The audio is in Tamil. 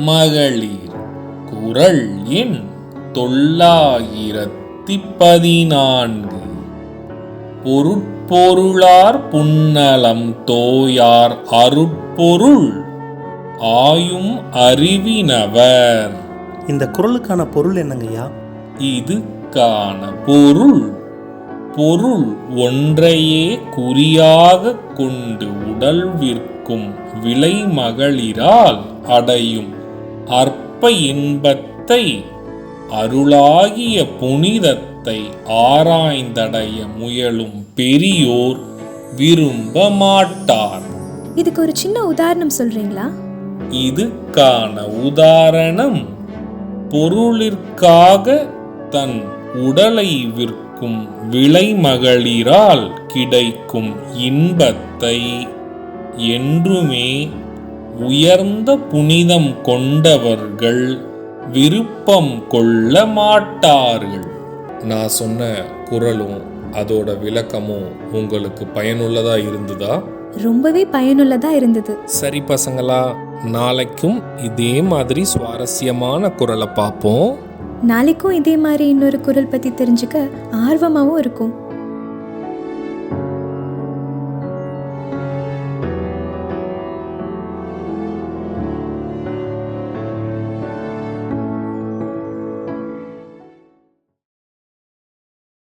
மகளிர் குரல் எண் தொள்ளாயிரத்தி பதினான்கு பொருட்பொருளார் புன்னலம் தோயார் அருட்பொருள் ஆயும் அறிவினவர். இந்த குரலுக்கான பொருள் என்னங்கய்யா இதுக்கான பொருள். பொருள் ஒன்றையே குறியாக கொண்டு உடல் விற்கும் விலை மகளிரால் அடையும் அற்ப இன்பத்தை அருளாகிய புனிதத்தை ஆராய்ந்தடைய முயலும் பெரியோர் விரும்ப மாட்டார் இதுக்கு ஒரு சின்ன உதாரணம் சொல்றீங்களா? இதுக்கான உதாரணம் பொருளிற்காக தன் உடலை விற்கும் விலைமகளிரால் கிடைக்கும் இன்பத்தை என்றுமே உயர்ந்த புனிதம் கொண்டவர்கள் விருப்பம் கொள்ள மாட்டார்கள். நான் சொன்ன குரலும் அதோட விளக்கமும் உங்களுக்கு பயனுள்ளதா இருந்ததா? ரொம்பவே பயனுள்ளதா இருந்தது. சரி பசங்களா நாளைக்கும் இதே மாதிரி சுவாரஸ்யமான குரலை பார்ப்போம். நாளைக்கும் இதே மாதிரி இன்னொரு குரல் பத்தி தெரிஞ்சுக்க ஆர்வமாவும் இருக்கும்.